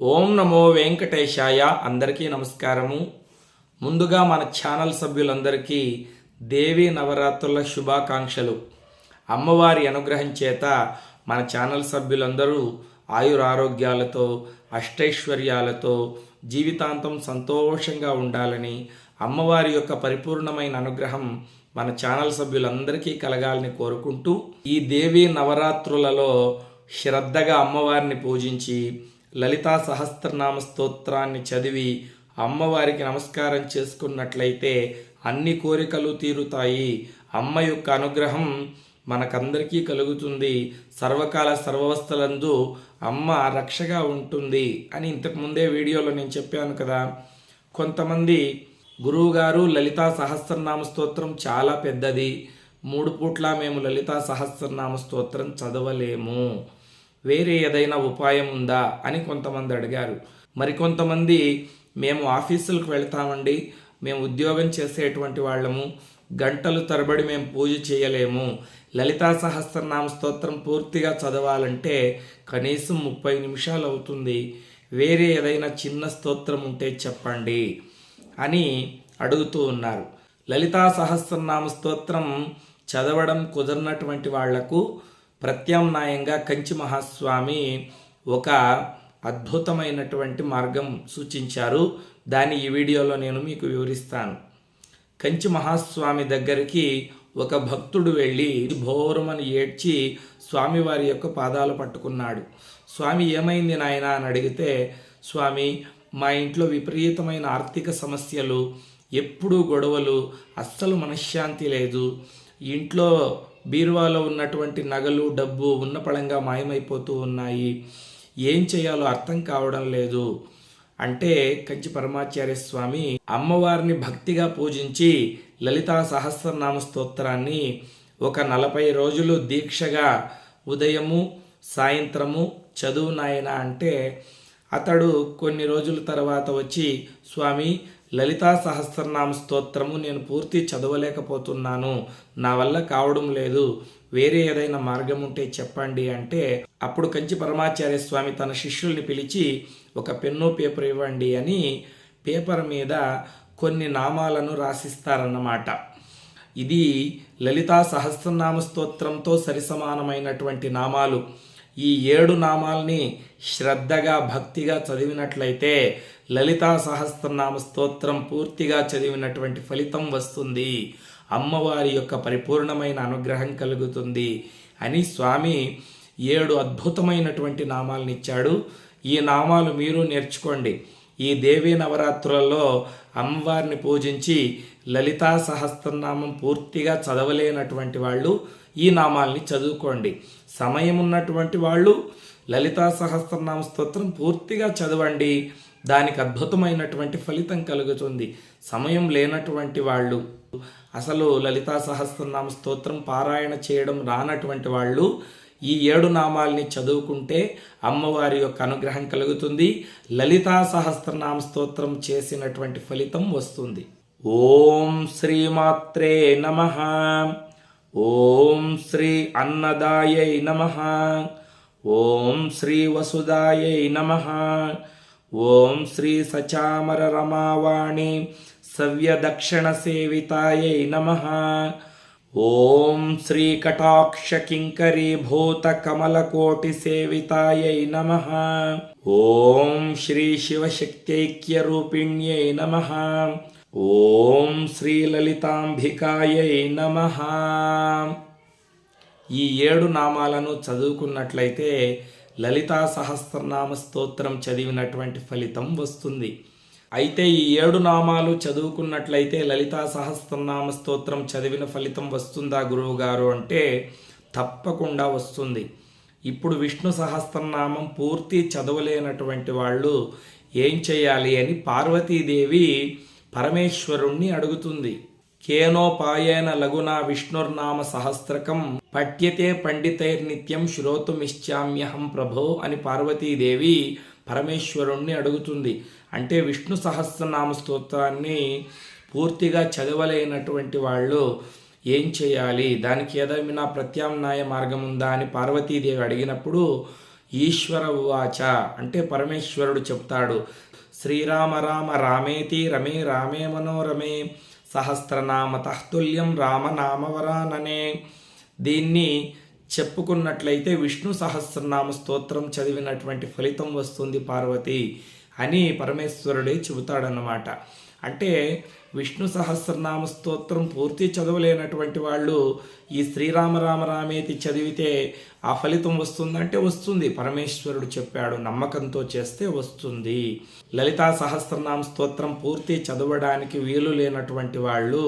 ఓం నమో వెంకటేశాయ. అందరికీ నమస్కారము. ముందుగా మన ఛానల్ సభ్యులందరికీ దేవీ నవరాత్రుల శుభాకాంక్షలు. అమ్మవారి అనుగ్రహం చేత మన ఛానల్ సభ్యులందరూ ఆయురారోగ్యాలతో అష్టైశ్వర్యాలతో జీవితాంతం సంతోషంగా ఉండాలని అమ్మవారి యొక్క పరిపూర్ణమైన అనుగ్రహం మన ఛానల్ సభ్యులందరికీ కలగాలని కోరుకుంటూ ఈ దేవీ నవరాత్రులలో శ్రద్ధగా అమ్మవారిని పూజించి లలితా సహస్రనామ స్తోత్రాన్ని చదివి అమ్మవారికి నమస్కారం చేసుకున్నట్లయితే అన్ని కోరికలు తీరుతాయి. అమ్మ యొక్క అనుగ్రహం మనకందరికీ కలుగుతుంది. సర్వకాల సర్వవస్థలందు అమ్మ రక్షగా ఉంటుంది అని ఇంతకుముందే వీడియోలో నేను చెప్పాను కదా. కొంతమంది గురువుగారు లలితా సహస్రనామ స్తోత్రం చాలా పెద్దది. మూడు పూట్ల మేము లలితా సహస్రనామ స్తోత్రం చదవలేము. వేరే ఏదైనా ఉపాయం ఉందా అని కొంతమంది అడిగారు. మరికొంతమంది మేము ఆఫీసులకు వెళ్తామండి. మేము ఉద్యోగం చేసేటువంటి వాళ్ళము. గంటలు తరబడి మేము పూజ చేయలేము. లలితా సహస్రనామ స్తోత్రం పూర్తిగా చదవాలంటే కనీసం ముప్పై నిమిషాలు అవుతుంది. వేరే ఏదైనా చిన్న స్తోత్రం ఉంటే చెప్పండి అని అడుగుతూ ఉన్నారు. లలితా సహస్రనామ స్తోత్రం చదవడం కుదరనటువంటి వాళ్ళకు ప్రత్యామ్నాయంగా కంచి మహాస్వామి ఒక అద్భుతమైనటువంటి మార్గం సూచించారు. దాన్ని ఈ వీడియోలో నేను మీకు వివరిస్తాను. కంచి మహాస్వామి దగ్గరికి ఒక భక్తుడు వెళ్ళి భోరమని ఏడ్చి స్వామివారి యొక్క పాదాలు పట్టుకున్నాడు. స్వామి ఏమైంది నాయన? అని అడిగితే స్వామి మా ఇంట్లో విపరీతమైన ఆర్థిక సమస్యలు ఎప్పుడూ గొడవలు అస్సలు మనశ్శాంతి లేదు. ఇంట్లో బీరువాలో ఉన్నటువంటి నగలు డబ్బు ఉన్న పళంగా మాయమైపోతూ ఉన్నాయి. ఏం చేయాలో అర్థం కావడం లేదు. అంటే కంచి పరమాచార్య స్వామి అమ్మవారిని భక్తిగా పూజించి లలితా సహస్రనామ స్తోత్రాన్ని ఒక నలభై రోజులు దీక్షగా ఉదయము సాయంత్రము చదువు నాయన అంటే అతడు కొన్ని రోజుల తర్వాత వచ్చి స్వామి లలితా సహస్రనామ స్తోత్రము నేను పూర్తి చదవలేకపోతున్నాను. నా వల్ల కావడం లేదు. వేరే ఏదైనా మార్గం ఉంటే చెప్పండి అంటే అప్పుడు కంచి పరమాచార్య స్వామి తన శిష్యుల్ని పిలిచి ఒక పెన్ను పేపర్ ఇవ్వండి అని పేపర్ మీద కొన్ని నామాలను రాసిస్తారన్నమాట. ఇది లలితా సహస్రనామ స్తోత్రంతో సరిసమానమైనటువంటి నామాలు. ఈ ఏడు నామాల్ని శ్రద్ధగా భక్తిగా చదివినట్లయితే లలితా సహస్రనామ స్తోత్రం పూర్తిగా చదివినటువంటి ఫలితం వస్తుంది. అమ్మవారి యొక్క పరిపూర్ణమైన అనుగ్రహం కలుగుతుంది అని స్వామి ఏడు అద్భుతమైనటువంటి నామాలను ఇచ్చాడు. ఈ నామాలు మీరు నేర్చుకోండి. ఈ దేవీ నవరాత్రులలో అమ్మవారిని పూజించి లలితా సహస్రనామం పూర్తిగా చదవలేనటువంటి వాళ్ళు ఈ నామాల్ని చదువుకోండి. సమయం ఉన్నటువంటి వాళ్ళు లలితా సహస్రనామ స్తోత్రం పూర్తిగా చదవండి. దానికి అద్భుతమైనటువంటి ఫలితం కలుగుతుంది. సమయం లేనటువంటి వాళ్ళు అసలు లలితా సహస్రనామ స్తోత్రం పారాయణ చేయడం రానటువంటి వాళ్ళు ఈ ఏడు నామాల్ని చదువుకుంటే అమ్మవారి యొక్క అనుగ్రహం కలుగుతుంది. లలితా సహస్రనామ స్తోత్రం చేసినటువంటి ఫలితం వస్తుంది. ఓం శ్రీమాత్రే నమ. ఓం శ్రీ అన్నదాయై నమ. ఓం శ్రీ వసుదాయై నమ. ఓం శ్రీ సచామర రమావాణి సవ్యదక్షిణ సేవితాయై నమ. ఓం శ్రీ కటాక్ష కింకరీ భూత కమలకోటి సేవితాయై నమ. ఓం శ్రీ శివశక్త్యైక్య రూపిణ్యై నమ. ఓం శ్రీ లలితాంబికాయై నమ. ఈ ఏడు నామాలను చదువుకున్నట్లయితే లలితా సహస్రనామ స్తోత్రం చదివినటువంటి ఫలితం వస్తుంది. అయితే ఈ ఏడు నామాలు చదువుకున్నట్లయితే లలితా సహస్రనామ స్తోత్రం చదివిన ఫలితం వస్తుందా గురువు గారు అంటే తప్పకుండా వస్తుంది. ఇప్పుడు విష్ణు సహస్రనామం పూర్తి చదవలేనటువంటి వాళ్ళు ఏం చేయాలి అని పార్వతీదేవి పరమేశ్వరుణ్ణి అడుగుతుంది. కేనోపాయేన లఘునా విష్ణుర్నామ సహస్రకం పఠ్యతే పండితైర్నిత్యం శ్రోతుమిశ్చామ్యహం ప్రభో అని పార్వతీదేవి పరమేశ్వరుణ్ణి అడుగుతుంది. అంటే విష్ణు సహస్రనామ స్తోత్రాన్ని పూర్తిగా చదవలేనటువంటి వాళ్ళు ఏం చేయాలి? దానికి ఏదైనా ప్రత్యామ్నాయ మార్గం ఉందా అని పార్వతీదేవి అడిగినప్పుడు ఈశ్వర ఉవాచ అంటే పరమేశ్వరుడు చెప్తాడు. శ్రీరామ రామ రామేతి రమే రామే మనోరమే సహస్రనామ తహతుల్యం రామనామవరాననే దీన్ని చెప్పుకున్నట్లయితే విష్ణు సహస్రనామ స్తోత్రం చదివినటువంటి ఫలితం వస్తుంది పార్వతి అని పరమేశ్వరుడే చెబుతాడనమాట అంటే విష్ణు సహస్రనామ స్తోత్రం పూర్తి చదవలేనటువంటి వాళ్ళు ఈ శ్రీరామ రామ రామేతి చదివితే ఆ ఫలితం వస్తుందంటే వస్తుంది. పరమేశ్వరుడు చెప్పాడు నమ్మకంతో చేస్తే వస్తుంది. లలితా సహస్రనామ స్తోత్రం పూర్తి చదవడానికి వీలు లేనటువంటి వాళ్ళు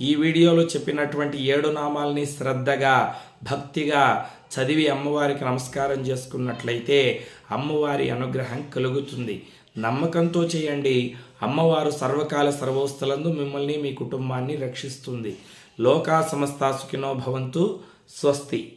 ఈ వీడియోలో చెప్పినటువంటి ఏడు నామాల్ని శ్రద్ధగా భక్తిగా చదివి అమ్మవారికి నమస్కారం చేసుకున్నట్లయితే అమ్మవారి అనుగ్రహం కలుగుతుంది. నమ్మకంతో చేయండి. అమ్మవారు సర్వకాల సర్వోస్థలందు మిమ్మల్ని మీ కుటుంబాన్ని రక్షిస్తుంది. లోకా సమస్తా సుఖినో భవంతు. స్వస్తి.